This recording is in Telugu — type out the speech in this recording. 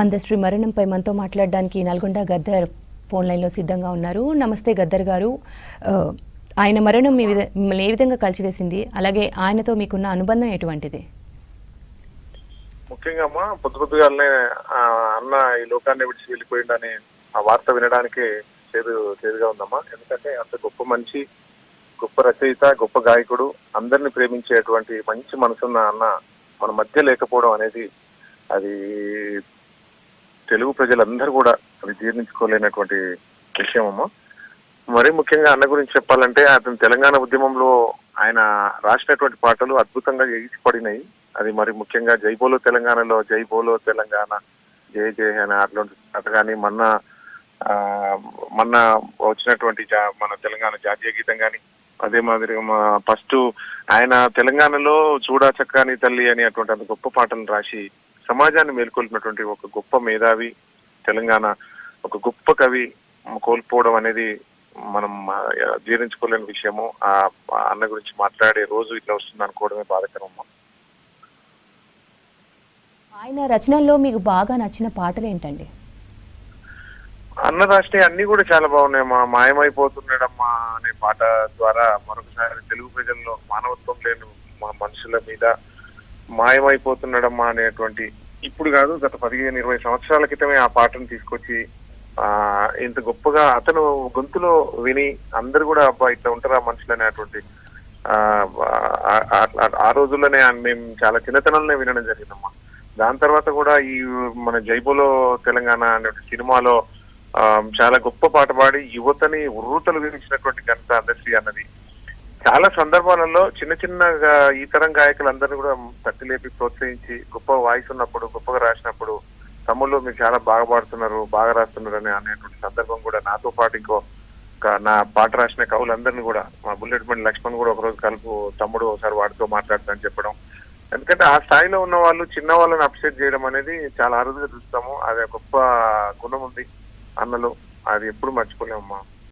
అందశ్రీ మరణంపై మనతో మాట్లాడడానికి నల్గొండ గద్దర్ ఫోన్ లైన్లో సిద్ధంగా ఉన్నారు. నమస్తే గద్దర్ గారు. ఆయన మరణం మీ విధ మిమ్మల్ని ఏ విధంగా కలిసివేసింది అలాగే ఆయనతో మీకున్న అనుబంధం ఎటువంటిది? ముఖ్యంగా అమ్మా పొద్దు పొద్దుగానే అన్న ఈ లోకాన్ని విడిచి వెళ్ళిపోయిండని ఆ వార్త వినడానికి చేదు చేదుగా ఉందమ్మా. ఎందుకంటే అంత గొప్ప మనిషి గొప్ప రచయిత గొప్ప గాయకుడు అందరిని ప్రేమించేటువంటి మంచి మనసున్న అన్న మన మధ్య లేకపోవడం అనేది అది తెలుగు ప్రజలందరూ కూడా అది జీర్ణించుకోలేనటువంటి విషయం అమ్మ మరీ ముఖ్యంగా అన్న గురించి చెప్పాలంటే అతను తెలంగాణ ఉద్యమంలో ఆయన రాసినటువంటి పాటలు అద్భుతంగా ఎగిసిపడినాయి. అది మరి ముఖ్యంగా జై బోలో తెలంగాణలో జై బోలో తెలంగాణ జయ జయ అని అట్లాంటి పాట కానీ మొన్న మొన్న వచ్చినటువంటి జా- మన తెలంగాణ జాతీయ గీతం కానీ అదే మాదిరిగా మా ఫస్ట్ ఆయన తెలంగాణలో చూడా చక్కని తల్లి అని అటువంటి అంత గొప్ప పాటలు రాసి సమాజాన్ని మేల్కొల్పినటువంటి ఒక గొప్ప మేధావి తెలంగాణ ఒక గొప్ప కవి కోల్పోవడం అనేది మనం జీర్ణించుకోలేని విషయము. ఆ అన్న గురించి మాట్లాడే రోజు ఇట్లా వస్తుంది అనుకోవడమే బాధకరం. ఆయన రచనల్లో మీకు బాగా నచ్చిన పాటలు ఏంటండి? అన్న రాష్ట్రీయ అన్ని కూడా చాలా బాగున్నాయి మా మాయమైపోతున్నాడమ్మా అనే పాట ద్వారా మరొకసారి తెలుగు ప్రజల్లో మానవత్వం లేని మా మనుషుల మీద మాయమైపోతున్నాడమ్మా అనేటువంటి ఇప్పుడు కాదు గత పదిహేను ఇరవై సంవత్సరాల క్రితమే ఆ పాటను తీసుకొచ్చి ఆ ఇంత గొప్పగా అతను గొంతులో విని అందరు కూడా అబ్బా ఇట్లా ఉంటారా మనుషులు అనేటువంటి ఆ, ఆ రోజుల్లోనే మేము చాలా చిన్నతనంలోనే వినడం జరిగిందమ్మా. దాని తర్వాత కూడా ఈ మన జైబోలో తెలంగాణ అనే సినిమాలో చాలా గొప్ప పాట పాడి యువతని ఉర్రూతలు వినించినటువంటి ఘనత అందశ్రీ అన్నది చాలా సందర్భాలలో చిన్న చిన్నగా ఈ తరం గాయకులందరినీ కూడా తట్టి లేపి ప్రోత్సహించి గొప్ప వాయిస్ ఉన్నప్పుడు గొప్పగా రాసినప్పుడు తమ్ముళ్ళు మీరు చాలా బాగా పాడుతున్నారు బాగా రాస్తున్నారు అని అనేటువంటి సందర్భం కూడా నాతో పాటు ఇంకో నా పాట రాసిన కవులందరినీ కూడా మా బుల్లెట్ బండి లక్ష్మణ్ కూడా ఒకరోజు కలుపు తమ్ముడు ఒకసారి వాడితో మాట్లాడతానని చెప్పడం. ఎందుకంటే ఆ స్థాయిలో ఉన్న వాళ్ళు చిన్న వాళ్ళని అప్సెట్ చేయడం అనేది చాలా అరుదుగా చూస్తాము. అది గొప్ప గుణం ఉంది అన్నలు. అది ఎప్పుడు మర్చిపోలేమమ్మా.